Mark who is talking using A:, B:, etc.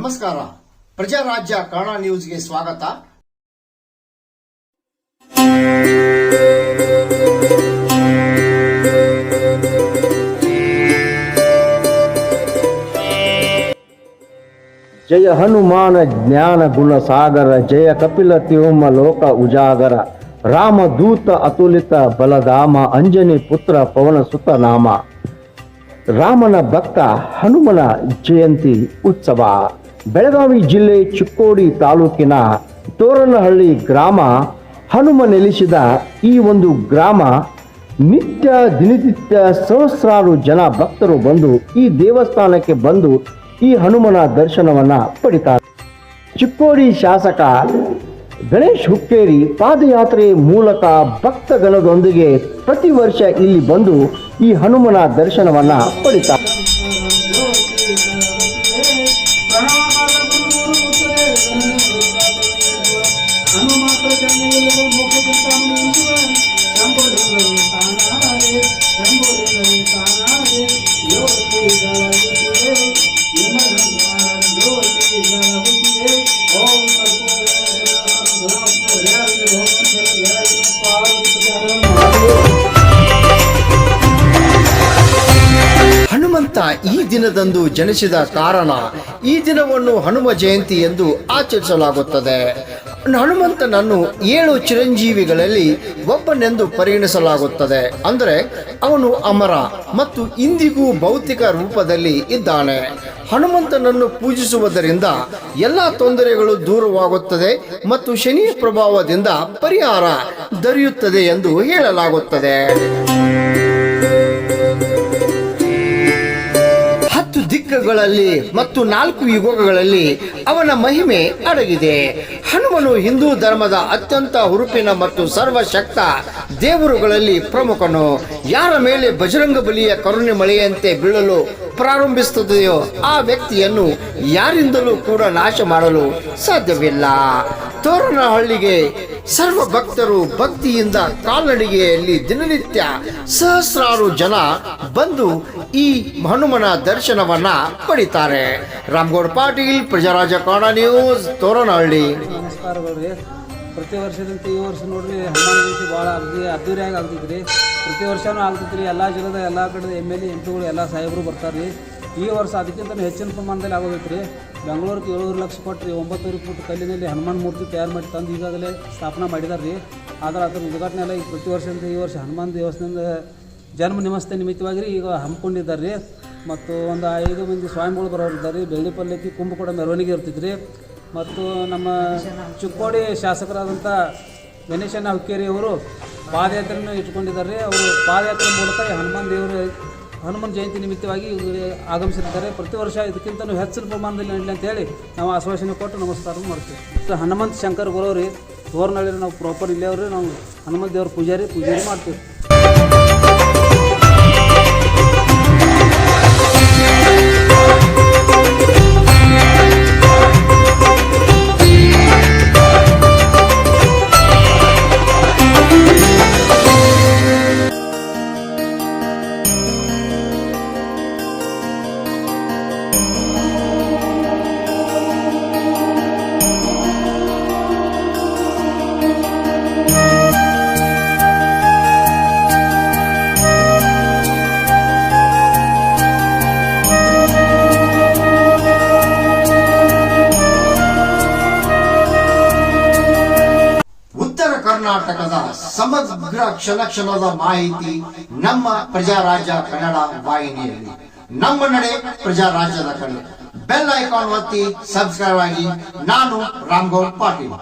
A: ನಮಸ್ಕಾರ. ಪ್ರಜಾರಾಜ್ಯ ಕನ್ನಡ ನ್ಯೂಸ್ಗೆ ಸ್ವಾಗತ.
B: ಜಯ ಹನುಮಾನ ಜ್ಞಾನ ಗುಣ ಸಾಗರ, ಜಯ ಕಪಿಲ ತಿರುಮ ಲೋಕ ಉಜಾಗರ, ರಾಮ ದೂತ ಅತುಲಿತ ಬಲಧಾಮ, ಅಂಜನಿ ಪುತ್ರ ಪವನ ಸುತ ನಾಮ ರಾಮನ ಭಕ್ತ ಹನುಮನ ಜಯಂತಿ ಉತ್ಸವ. ಬೆಳಗಾವಿ ಜಿಲ್ಲೆ ಚಿಕ್ಕೋಡಿ ತಾಲೂಕಿನ ತೋರನಹಳ್ಳಿ ಗ್ರಾಮ ಹನುಮ ನೆಲೆಸಿದ ಈ ಒಂದು ಗ್ರಾಮ ನಿತ್ಯ ದಿನನಿತ್ಯ ಸಹಸ್ರಾರು ಜನ ಭಕ್ತರು ಬಂದು ಈ ದೇವಸ್ಥಾನಕ್ಕೆ ಬಂದು ಈ ಹನುಮನ ದರ್ಶನವನ್ನ ಪಡಿತಾರೆ. ಚಿಕ್ಕೋಡಿ ಶಾಸಕ ಗಣೇಶ್ ಹುಕ್ಕೇರಿ ಪಾದಯಾತ್ರೆ ಮೂಲಕ ಭಕ್ತಗಣದೊಂದಿಗೆ ಪ್ರತಿ ವರ್ಷ ಇಲ್ಲಿ ಬಂದು ಈ ಹನುಮನ ದರ್ಶನವನ್ನ ಪಡಿತಾರೆ.
A: ಈ ದಿನದಂದು ಜನಿಸಿದ ಕಾರಣ ಈ ದಿನವನ್ನು ಹನುಮ ಜಯಂತಿ ಎಂದು ಆಚರಿಸಲಾಗುತ್ತದೆ. ಹನುಮಂತನನ್ನು ಏಳು ಚಿರಂಜೀವಿಗಳಲ್ಲಿ ಒಬ್ಬನೆಂದು ಪರಿಗಣಿಸಲಾಗುತ್ತದೆ. ಅಂದರೆ ಅವನು ಅಮರ ಮತ್ತು ಇಂದಿಗೂ ಭೌತಿಕ ರೂಪದಲ್ಲಿ ಇದ್ದಾನೆ. ಹನುಮಂತನನ್ನು ಪೂಜಿಸುವುದರಿಂದ ಎಲ್ಲ ತೊಂದರೆಗಳು ದೂರವಾಗುತ್ತದೆ ಮತ್ತು ಶನಿ ಪ್ರಭಾವದಿಂದ ಪರಿಹಾರ ದೊರೆಯುತ್ತದೆ ಎಂದು ಹೇಳಲಾಗುತ್ತದೆ. ದಿಕ್ಕಗಳಲ್ಲಿ ಮತ್ತು ನಾಲ್ಕು ಯುಗಗಳಲ್ಲಿ ಅವನ ಮಹಿಮೆ ಅಡಗಿದೆ. ಹನುಮನು ಹಿಂದೂ ಧರ್ಮದ ಅತ್ಯಂತ ಹುರುಪಿನ ಮತ್ತು ಸರ್ವಶಕ್ತ ದೇವರುಗಳಲ್ಲಿ ಪ್ರಮುಖನು. ಯಾರ ಮೇಲೆ ಬಜರಂಗ ಬಲಿಯ ಕರುಣೆ ಮಳೆಯಂತೆ ಬೀಳಲು ಪ್ರಾರಂಭಿಸುತ್ತದೆಯೋ ಆ ವ್ಯಕ್ತಿಯನ್ನು ಯಾರಿಂದಲೂ ಕೂಡ ನಾಶ ಮಾಡಲು ಸಾಧ್ಯವಿಲ್ಲ. ತೋರಣಹಳ್ಳಿಗೆ ಸರ್ವ ಭಕ್ತರು ಭಕ್ತಿಯಿಂದ ಕಾಲ್ನಡಿಗೆಯಲ್ಲಿ ದಿನನಿತ್ಯ ಸಹಸ್ರಾರು ಜನ ಬಂದು ಈ ಹನುಮನ ದರ್ಶನವನ್ನ ಪಡಿತಾರೆ. ರಾಮಗೌಡ ಪಾಟೀಲ್, ಪ್ರಜಾರಾಜ ಕನ್ನಡ ನ್ಯೂಸ್, ತೋರಣಹಳ್ಳಿ.
C: ನಮಸ್ಕಾರಗಳು ಪ್ರತಿ ವರ್ಷದಂತೆ ಈ ವರ್ಷ ನೋಡ್ರಿ ಹನುಮಾನ ಜಯಂತಿ ಭಾಳ ಅಗ್ದಿ ಅದ್ದೂರಿಯಾಗಿ ಆಗ್ತೈತೆ ರೀ ಪ್ರತಿ ವರ್ಷನೂ ಆಗ್ತಿದ್ರಿ ಎಲ್ಲ ಜಿಲ್ಲೆದ ಎಲ್ಲ ಕಡೆ ಎಂ ಎಲ್ ಎ, ಎಂ ಪಿಗಳು, ಎಲ್ಲ ಸಾಹೇಬರು ಬರ್ತಾರೆ ಈ ವರ್ಷ ಅದಕ್ಕಿಂತ ಹೆಚ್ಚಿನ ಪ್ರಮಾಣದಲ್ಲಿ ಆಗೋಗೈತೆ ರೀ ಬೆಂಗಳೂರಿಗೆ ಏಳುವರೆ ಲಕ್ಷ ಕೊಟ್ಟು ರೀ ಒಂಬತ್ತೂವರೆ ಫುಟ್ ಕಲ್ಲಿನಲ್ಲಿ ಹನುಮಾನ್ ಮೂರ್ತಿ ತಯಾರು ಮಾಡಿ ತಂದು ಈಗಾಗಲೇ ಸ್ಥಾಪನೆ ಮಾಡಿದಾರೆ ರೀ ಆದ್ರೆ ಅದರ ಉದ್ಘಾಟನೆ ಎಲ್ಲ ಈಗ ಪ್ರತಿ ವರ್ಷದಿಂದ ಈ ವರ್ಷ ಹನುಮಾನ್ ದೇವಸ್ಥಾನದ ಜನ್ಮ ನಿಮಸ್ತೆ ನಿಮಿತ್ತವಾಗಿ ಈಗ ಹಮ್ಮಿಕೊಂಡಿದ್ದಾರೆ ರೀ. ಮತ್ತು ಒಂದು ಐದು ಮಂದಿ ಸ್ವಾಮಿಗಳು ಬರೋರು ಇದ್ದಾರೆ ರೀ ಬೆಳ್ಳಿ ಪಲ್ಲಕ್ಕಿ ಕುಂಭ ಕೂಡ ಮೆರವಣಿಗೆ ಇರ್ತಿದ್ರಿ ಮತ್ತು ನಮ್ಮ ಚಿಕ್ಕೋಡಿ ಶಾಸಕರಾದಂಥ ಗಣೇಶನ ಹುಕ್ಕೇರಿ ಅವರು ಪಾದಯಾತ್ರೆಯನ್ನು ಇಟ್ಕೊಂಡಿದ್ದಾರೆ ಅವರು ಪಾದಯಾತ್ರೆ ಮೂಲಕ ಹನುಮಾನ್ ದೇವರು, ಹನುಮಾನ್ ಜಯಂತಿ ನಿಮಿತ್ತವಾಗಿ ಆಗಮಿಸಿರ್ತಾರೆ. ಪ್ರತಿ ವರ್ಷ ಇದಕ್ಕಿಂತ ಹೆಚ್ಚಿನ ಪ್ರಮಾಣದಲ್ಲಿ ಅಂತ ಅಂತೇಳಿ ನಾವು ಆಶ್ವಾಸನೆ ಕೊಟ್ಟು ನಮಸ್ಕಾರ ಮಾಡ್ತೀವಿ. ಹನುಮಂತ್ ಶಂಕರ್ ಗುರವ್ರಿ ತೋರ್ನಳ್ಳಿ ನಾವು ಪ್ರಾಪರ್ ಇಲ್ಲೇ ಅವ್ರಿ ನಾವು ಹನುಮಂತ ದೇವ್ರ ಪೂಜಾರಿ ಪೂಜಾರಿ ಮಾಡ್ತೀವಿ.
A: ಕರ್ನಾಟಕದ ಸಮಗ್ರ ಕ್ಷಣ ಕ್ಷಣದ ಮಾಹಿತಿ ನಮ್ಮ ಪ್ರಜಾರಾಜ್ಯ ಕನ್ನಡ ವಾಹಿನಿಯಲ್ಲಿ. ನಮ್ಮ ನಡೆ ಪ್ರಜಾರಾಜ್ಯದ ಕಡೆ. ಬೆಲ್ ಐಕಾನ್ ಒತ್ತಿ ಸಬ್ಸ್ಕ್ರೈಬ್ ಆಗಿ ನಾನು ರಾಮ್ಗೌಡ್ ಪಾಟೀಲ್.